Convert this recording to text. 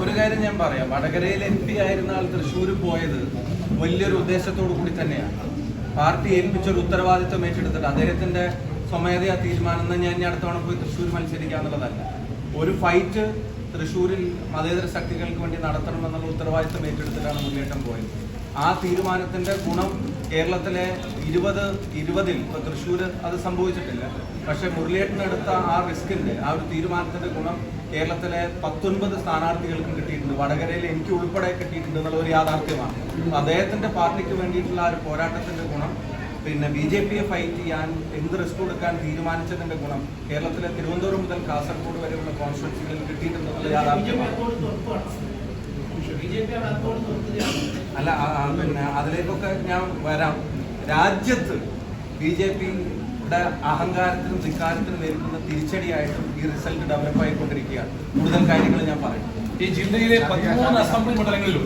ഒരു കാര്യം ഞാൻ പറയാം. വടകരയിൽ എം പി ആയിരുന്ന ആൾ തൃശ്ശൂർ പോയത് വലിയൊരു ഉദ്ദേശത്തോടു കൂടി തന്നെയാണ്. പാർട്ടി ഏൽപ്പിച്ച ഒരു ഉത്തരവാദിത്വം ഏറ്റെടുത്തിട്ട് അദ്ദേഹത്തിന്റെ സ്വമേധയാ തീരുമാനം ഞാൻ ഇനി അടുത്തവണ പോയി തൃശ്ശൂർ മത്സരിക്കുക എന്നുള്ളതല്ല ഒരു ഫൈറ്റ് തൃശ്ശൂരിൽ മതേതര ശക്തികൾക്ക് വേണ്ടി നടത്തണമെന്നുള്ള ഉത്തരവാദിത്വം ഏറ്റെടുത്തിട്ടാണ് മുന്നേറ്റം പോയത്. ആ തീരുമാനത്തിന്റെ ഗുണം കേരളത്തിലെ ഇരുപത് ഇരുപതിൽ ഇപ്പൊ തൃശ്ശൂർ അത് സംഭവിച്ചിട്ടില്ല. പക്ഷെ മുരളിയേട്ടനെടുത്ത ആ റിസ്കിന്റെ ആ ഒരു തീരുമാനത്തിന്റെ ഗുണം കേരളത്തിലെ പത്തൊൻപത് സ്ഥാനാർത്ഥികൾക്ക് കിട്ടിയിട്ടുണ്ട്. വടകരയിൽ എനിക്ക് ഉൾപ്പെടെ കിട്ടിയിട്ടുണ്ട് എന്നുള്ള ഒരു യാഥാർത്ഥ്യമാണ്. അദ്ദേഹത്തിന്റെ പാർട്ടിക്ക് വേണ്ടിയിട്ടുള്ള ആ ഒരു പോരാട്ടത്തിന്റെ ഗുണം പിന്നെ ബി ജെ പിയെ ഫൈറ്റ് ചെയ്യാൻ എന്ത് റിസ്ക് കൊടുക്കാൻ തീരുമാനിച്ചതിന്റെ ഗുണം കേരളത്തിലെ തിരുവനന്തപുരം മുതൽ കാസർഗോഡ് വരെയുള്ള കോൺസ്റ്റിറ്റ്യൂൻസികളിൽ കിട്ടിയിട്ടുണ്ടെന്നുള്ള യാഥാർത്ഥ്യമാണ്. അല്ല പിന്നെ അതിലേക്കൊക്കെ ഞാൻ വരാം. രാജ്യത്ത് ബി ജെ പിയുടെ അഹങ്കാരത്തിനും ധിക്കാരത്തിനും നേരിടുന്ന തിരിച്ചടിയായിട്ടും ഈ റിസൾട്ട് ഡെവലപ്പ് ആയിക്കൊണ്ടിരിക്കുകയാണ്. കൂടുതൽ കാര്യങ്ങൾ ഞാൻ പറയും. ഈ ജില്ലയിലെ പതിമൂന്ന് അസംബ്ലി മണ്ഡലങ്ങളിലും